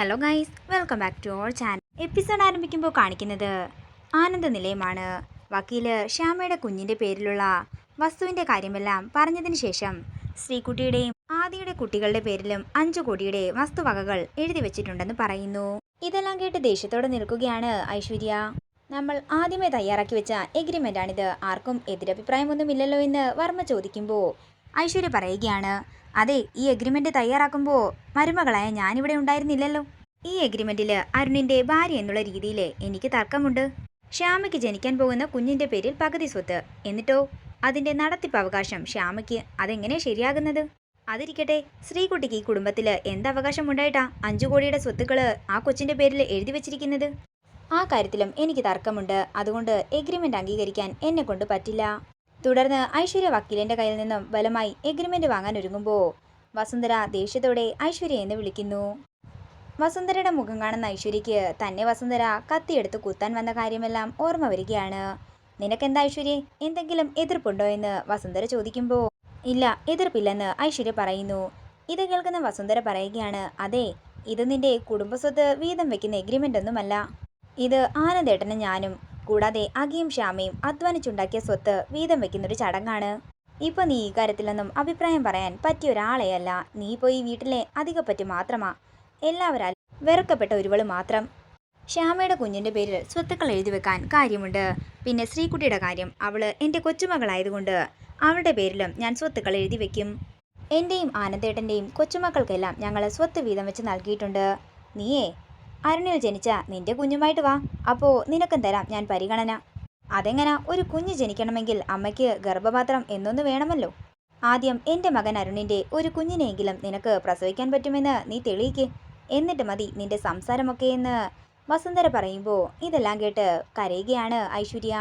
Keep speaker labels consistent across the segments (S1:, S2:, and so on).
S1: Hello guys welcome back to our channel episode ആരംഭിക്കുമ്പോൾ കാണിക്കുന്നത് ആനന്ദ നിലയമാണ് വക്കീൽ ശ്യാമയുടെ കുഞ്ഞിന്റെ പേരിലുള്ള വസ്തുവിന്റെ കാര്യമെല്ലാം പറഞ്ഞതിന് ശേഷം ശ്രീകുട്ടിയുടെയും ആദിയുടെ കുട്ടികളുടെ പേരിലും അഞ്ചു കോടിയുടെ വസ്തുവകകൾ എഴുതി വെച്ചിട്ടുണ്ടെന്ന് പറയുന്നു. ഇതെല്ലാം കേട്ട് ദേഷ്യത്തോടെ നിൽക്കുകയാണ് ഐശ്വര്യ. നമ്മൾ ആദ്യമേ തയ്യാറാക്കി വെച്ച എഗ്രിമെന്റാണിത് ആർക്കും എതിരഭിപ്രായമൊന്നുമില്ലല്ലോ എന്ന് വർമ്മ ചോദിക്കുമ്പോൾ ഐശ്വര്യ പറയുകയാണ് അതെ ഈ എഗ്രിമെന്റ് തയ്യാറാക്കുമ്പോൾ മരുമകളായ ഞാനിവിടെ ഉണ്ടായിരുന്നില്ലല്ലോ. ഈ എഗ്രിമെന്റിൽ അരുണിന്റെ ഭാര്യ എന്നുള്ള രീതിയിൽ എനിക്ക് തർക്കമുണ്ട്. ശ്യാമയ്ക്ക് ജനിക്കാൻ പോകുന്ന കുഞ്ഞിന്റെ പേരിൽ പകുതി സ്വത്ത്. എന്നിട്ടോ? അതിന്റെ നടത്തിപ്പവകാശം ശ്യാമയ്ക്ക് അതെങ്ങനെ ശരിയാകുന്നത്? അതിരിക്കട്ടെ ശ്രീകുട്ടിക്ക് ഈ കുടുംബത്തിൽ എന്ത് അവകാശം ഉണ്ടായിട്ടാ അഞ്ചു കോടിയുടെ സ്വത്തുക്കൾ ആ കൊച്ചിന്റെ പേരിൽ എഴുതി വെച്ചിരിക്കുന്നത്? ആ കാര്യത്തിലും എനിക്ക് തർക്കമുണ്ട്. അതുകൊണ്ട് എഗ്രിമെന്റ് അംഗീകരിക്കാൻ എന്നെ കൊണ്ട് പറ്റില്ല. തുടർന്ന് ഐശ്വര്യ വക്കീലിന്റെ കയ്യിൽ നിന്നും ബലമായി എഗ്രിമെന്റ് വാങ്ങാൻ ഒരുങ്ങുമ്പോൾ വസുന്ധര ദേഷ്യത്തോടെ ഐശ്വര്യ എന്ന് വിളിക്കുന്നു. വസുന്ധരയുടെ മുഖം കാണുന്ന ഐശ്വര്യയ്ക്ക് തന്നെ വസുന്ധര കത്തിയെടുത്ത് കുത്താൻ വന്ന കാര്യമെല്ലാം ഓർമ്മ വരികയാണ്. നിനക്കെന്താ ഐശ്വര്യ? എന്തെങ്കിലും എതിർപ്പുണ്ടോ എന്ന് വസുന്ധര ചോദിക്കുമ്പോൾ ഇല്ല എതിർപ്പില്ലെന്ന് ഐശ്വര്യ പറയുന്നു. ഇത് കേൾക്കുന്ന വസുന്ധര പറയുകയാണ് അതെ ഇത് നിന്റെ കുടുംബസ്വത്ത് വീതം വെക്കുന്ന എഗ്രിമെന്റ് ഒന്നുമല്ല. ഇത് ആനന്ദേട്ടനും ഞാനും കൂടാതെ അകിയും ശ്യാമയും അധ്വാനിച്ചുണ്ടാക്കിയ സ്വത്ത് വീതം വെക്കുന്നൊരു ചടങ്ങാണ്. ഇപ്പൊ നീ ഈ കാര്യത്തിലൊന്നും അഭിപ്രായം പറയാൻ പറ്റിയ ഒരാളെയല്ല നീ പോയി വീട്ടിലെ അധികപ്പറ്റി മാത്രമാ. എല്ലാവരാൽ വെറുക്കപ്പെട്ട ഒരുവൾ മാത്രം. ശ്യാമയുടെ കുഞ്ഞിന്റെ പേരിൽ സ്വത്തുക്കൾ എഴുതി വെക്കാൻ കാര്യമുണ്ട്. പിന്നെ ശ്രീകുട്ടിയുടെ കാര്യം. അവൾ എന്റെ കൊച്ചുമകളായതുകൊണ്ട് അവളുടെ പേരിലും ഞാൻ സ്വത്തുക്കൾ എഴുതി വെക്കും. എന്റെയും ആനന്ദേട്ടന്റെയും കൊച്ചുമക്കൾക്കെല്ലാം ഞങ്ങൾ സ്വത്ത് വീതം വെച്ച് നൽകിയിട്ടുണ്ട്. നീയേ അരുണിൽ ജനിച്ച നിന്റെ കുഞ്ഞുമായിട്ട് വാ. അപ്പോ നിനക്കും തരാം ഞാൻ പരിഗണന. അതെങ്ങനാ ഒരു കുഞ്ഞ് ജനിക്കണമെങ്കിൽ അമ്മയ്ക്ക് ഗർഭപാത്രം എന്നൊന്ന് വേണമല്ലോ? ആദ്യം എന്റെ മകൻ അരുണിന്റെ ഒരു കുഞ്ഞിനെയെങ്കിലും നിനക്ക് പ്രസവിക്കാൻ പറ്റുമെന്ന് നീ തെളിയിക്കേ. എന്നിട്ട് മതി നിന്റെ സംസാരമൊക്കെ എന്ന് വസുന്ധര പറയുമ്പോൾ ഇതെല്ലാം കേട്ട് കരയുകയാണ് ഐശ്വര്യ.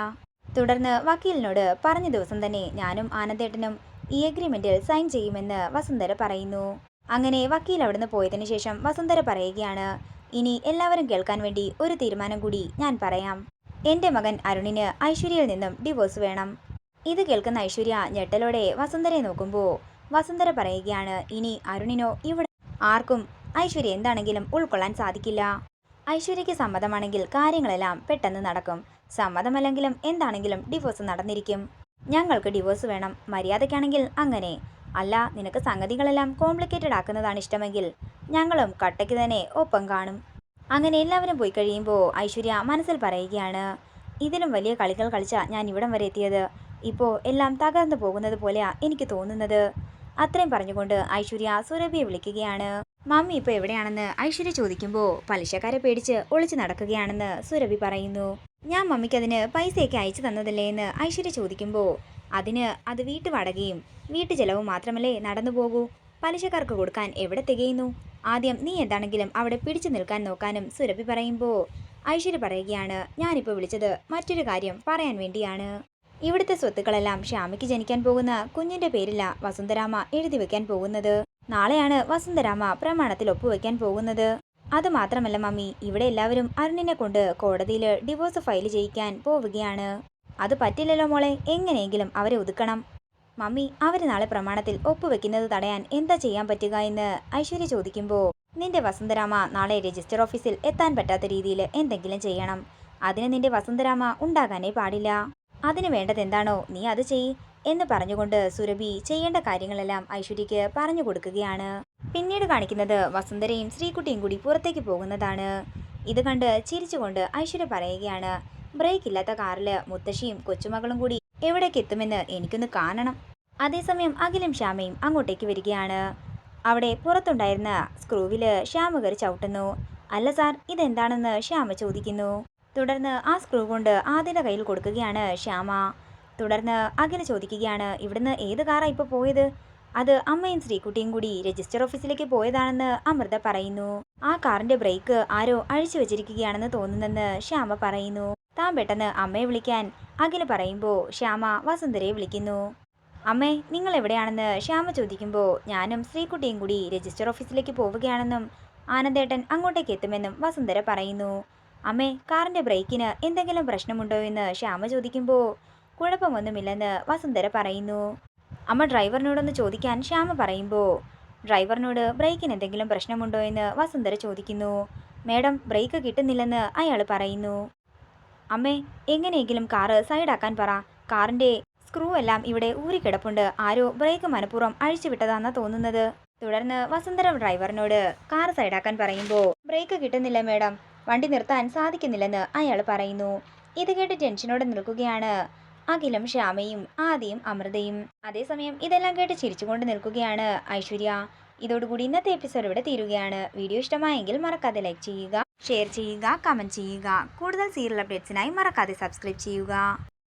S1: തുടർന്ന് വക്കീലിനോട് പറഞ്ഞ ദിവസം തന്നെ ഞാനും ആനന്ദേട്ടനും ഈ അഗ്രിമെന്റിൽ സൈൻ ചെയ്യുമെന്ന് വസുന്ധര പറയുന്നു. അങ്ങനെ വക്കീൽ അവിടുന്ന് പോയതിനു ശേഷം വസുന്ധര പറയുകയാണ് ഇനി എല്ലാവരും കേൾക്കാൻ വേണ്ടി ഒരു തീരുമാനം കൂടി ഞാൻ പറയാം. എന്റെ മകൻ അരുണിന് ഐശ്വര്യയിൽ നിന്നും ഡിവോഴ്സ് വേണം. ഇത് കേൾക്കുന്ന ഐശ്വര്യ ഞെട്ടലോടെ വസുന്ധരയെ നോക്കുമ്പോൾ വസുന്ധര പറയുകയാണ് ഇനി അരുണിനോ ഇവിടെ ആർക്കും ഐശ്വര്യ എന്താണെങ്കിലും ഉൾക്കൊള്ളാൻ സാധിക്കില്ല. ഐശ്വര്യയ്ക്ക് സമ്മതമാണെങ്കിൽ കാര്യങ്ങളെല്ലാം പെട്ടെന്ന് നടക്കും. സമ്മതമല്ലെങ്കിലും എന്താണെങ്കിലും ഡിവോഴ്സ് നടന്നിരിക്കും. ഞങ്ങൾക്ക് ഡിവോഴ്സ് വേണം മര്യാദയ്ക്കാണെങ്കിൽ അങ്ങനെ. അല്ല നിനക്ക് സംഗതികളെല്ലാം കോംപ്ലിക്കേറ്റഡ് ആക്കുന്നതാണ് ഇഷ്ടമെങ്കിൽ ഞങ്ങളും കട്ടയ്ക്ക് തന്നെ ഒപ്പം കാണും. അങ്ങനെ എല്ലാവരും പോയി കഴിയുമ്പോൾ ഐശ്വര്യ മനസ്സിൽ പറയുകയാണ് ഇതിലും വലിയ കളികൾ കളിച്ച ഞാൻ ഇവിടം വരെ എത്തിയത്. ഇപ്പോൾ എല്ലാം തകർന്നു പോകുന്നത് പോലെയാ എനിക്ക് തോന്നുന്നത്. അത്രയും പറഞ്ഞുകൊണ്ട് ഐശ്വര്യ സുരഭിയെ വിളിക്കുകയാണ്. മമ്മി ഇപ്പോൾ എവിടെയാണെന്ന്? ഐശ്വര്യ ചോദിക്കുമ്പോൾ പലിശക്കാരെ പേടിച്ച് ഒളിച്ചു നടക്കുകയാണെന്ന് സുരഭി പറയുന്നു. ഞാൻ മമ്മിക്കതിന് പൈസയൊക്കെ അയച്ചു തന്നതല്ലേ എന്ന് ഐശ്വര്യ ചോദിക്കുമ്പോൾ അതിന് അത് വീട്ടുവാടകയും വീട്ടു ചെലവും മാത്രമല്ലേ നടന്നു പോകൂ പലിശക്കാർക്ക് കൊടുക്കാൻ എവിടെ തികയുന്നു? ആദ്യം നീ എന്താണെങ്കിലും അവിടെ പിടിച്ചു നിൽക്കാൻ നോക്കാനും സുരഭി പറയുമ്പോൾ ഐശ്വര്യ പറയുകയാണ് ഞാനിപ്പോൾ വിളിച്ചത് മറ്റൊരു കാര്യം പറയാൻ വേണ്ടിയാണ്. ഇവിടുത്തെ സ്വത്തുക്കളെല്ലാം ശ്യാമയ്ക്ക് ജനിക്കാൻ പോകുന്ന കുഞ്ഞിന്റെ പേരില വസുന്ധരാമ എഴുതി വെക്കാൻ പോകുന്നത്. നാളെയാണ് വസുന്ധരാമ പ്രമാണത്തിൽ ഒപ്പുവെക്കാൻ പോകുന്നത്. അത് മാത്രമല്ല മമ്മി ഇവിടെ എല്ലാവരും അരുണിനെ കൊണ്ട് കോടതിയിൽ ഡിവോഴ്സ് ഫയൽ ചെയ്യിക്കാൻ പോവുകയാണ്. അത് പറ്റില്ലല്ലോ മോളെ എങ്ങനെയെങ്കിലും അവരെ ഒതുക്കണം. മമ്മി അവർ നാളെ പ്രമാണത്തിൽ ഒപ്പുവെക്കുന്നത് തടയാൻ എന്താ ചെയ്യാൻ പറ്റുക എന്ന് ഐശ്വര്യ ചോദിക്കുമ്പോൾ നിന്റെ വസന്തരാമ നാളെ രജിസ്റ്റർ ഓഫീസിൽ എത്താൻ പറ്റാത്ത രീതിയിൽ എന്തെങ്കിലും ചെയ്യണം. അതിന് നിന്റെ വസന്തരാമ ഉണ്ടാകാനേ പാടില്ല. അതിന് വേണ്ടത് എന്താണോ നീ അത് ചെയ് എന്ന് പറഞ്ഞുകൊണ്ട് സുരഭി ചെയ്യേണ്ട കാര്യങ്ങളെല്ലാം ഐശ്വര്യയ്ക്ക് പറഞ്ഞു കൊടുക്കുകയാണ്. പിന്നീട് കാണിക്കുന്നത് വസുന്ധരയും ശ്രീകുട്ടിയും കൂടി പുറത്തേക്ക് പോകുന്നതാണ്. ഇത് കണ്ട് ചിരിച്ചുകൊണ്ട് ഐശ്വര്യ പറയുകയാണ് ബ്രേക്ക് ഇല്ലാത്ത കാറിൽ മുത്തശ്ശിയും കൊച്ചുമകളും കൂടി എവിടേക്ക് എത്തുമെന്ന് എനിക്കൊന്ന് കാണണം. അതേസമയം അഖിലും ശ്യാമയും അങ്ങോട്ടേക്ക് വരികയാണ്. അവിടെ പുറത്തുണ്ടായിരുന്ന സ്ക്രൂവിൽ ശ്യാമ കയറി ചവിട്ടുന്നു. അല്ല സാർ ഇതെന്താണെന്ന് ശ്യാമ ചോദിക്കുന്നു. തുടർന്ന് ആ സ്ക്രൂ കൊണ്ട് ആദ്യയുടെ കയ്യിൽ കൊടുക്കുകയാണ് ശ്യാമ. തുടർന്ന് അഖില ചോദിക്കുകയാണ് ഇവിടുന്ന് ഏത് കാറാണ് ഇപ്പോൾ പോയത്? അത് അമ്മയും ശ്രീകുട്ടിയും കൂടി രജിസ്റ്റർ ഓഫീസിലേക്ക് പോയതാണെന്ന് അമൃത പറയുന്നു. ആ കാറിന്റെ ബ്രേക്ക് ആരോ അഴിച്ചു വെച്ചിരിക്കുകയാണെന്ന് തോന്നുന്നെന്ന് ശ്യാമ പറയുന്നു. താൻ പെട്ടെന്ന് അമ്മയെ വിളിക്കാൻ അഖില പറയുമ്പോൾ ശ്യാമ വസുന്ധരയെ വിളിക്കുന്നു. അമ്മേ നിങ്ങൾ എവിടെയാണെന്ന് ശ്യാമ ചോദിക്കുമ്പോൾ ഞാനും ശ്രീകുട്ടിയും കൂടി രജിസ്റ്റർ ഓഫീസിലേക്ക് പോവുകയാണെന്നും ആനന്ദേട്ടൻ അങ്ങോട്ടേക്ക് എത്തുമെന്നും വസുന്ധര പറയുന്നു. അമ്മേ കാറിന്റെ ബ്രേക്കിന് എന്തെങ്കിലും പ്രശ്നമുണ്ടോ എന്ന് ശ്യാമ ചോദിക്കുമ്പോൾ കുഴപ്പമൊന്നുമില്ലെന്ന് വസുന്ധര പറയുന്നു. അമ്മ ഡ്രൈവറിനോടൊന്ന് ചോദിക്കാൻ ശ്യാമ പറയുമ്പോൾ ഡ്രൈവറിനോട് ബ്രേക്കിന് എന്തെങ്കിലും പ്രശ്നമുണ്ടോ എന്ന് വസുന്ധര ചോദിക്കുന്നു. മേഡം ബ്രേക്ക് കിട്ടുന്നില്ലെന്ന് അയാൾ പറയുന്നു. അമ്മേ എങ്ങനെയെങ്കിലും കാറ് സൈഡാക്കാൻ പറ. കാറിന്റെ സ്ക്രൂ എല്ലാം ഇവിടെ ഊരിക്കിടപ്പുണ്ട്. ആരോ ബ്രേക്ക് മനഃപൂർവം അഴിച്ചുവിട്ടതാണെന്നാ തോന്നുന്നത്. തുടർന്ന് വസുന്ധര ഡ്രൈവറിനോട് കാർ സൈഡാക്കാൻ പറയുമ്പോൾ ബ്രേക്ക് കിട്ടുന്നില്ല മേഡം. വണ്ടി നിർത്താൻ സാധിക്കുന്നില്ലെന്ന് അയാൾ പറയുന്നു. ഇത് കേട്ട് ടെൻഷനോടെ നിൽക്കുകയാണ്. അഖിലും ശ്യാമയും ആദിയും അമൃതയും. അതേസമയം ഇതെല്ലാം കേട്ട് ചിരിച്ചുകൊണ്ട് നിൽക്കുകയാണ് ഐശ്വര്യ. ഇതോടുകൂടി ഇന്നത്തെ എപ്പിസോഡ് ഇവിടെ തീരുകയാണ്. വീഡിയോ ഇഷ്ടമായെങ്കിൽ മറക്കാതെ ലൈക്ക് ചെയ്യുക ഷെയർ ചെയ്യുക കമന്റ് ചെയ്യുക. കൂടുതൽ സീരിയൽ അപ്ഡേറ്റ്സിനായി മറക്കാതെ സബ്സ്ക്രൈബ് ചെയ്യുക.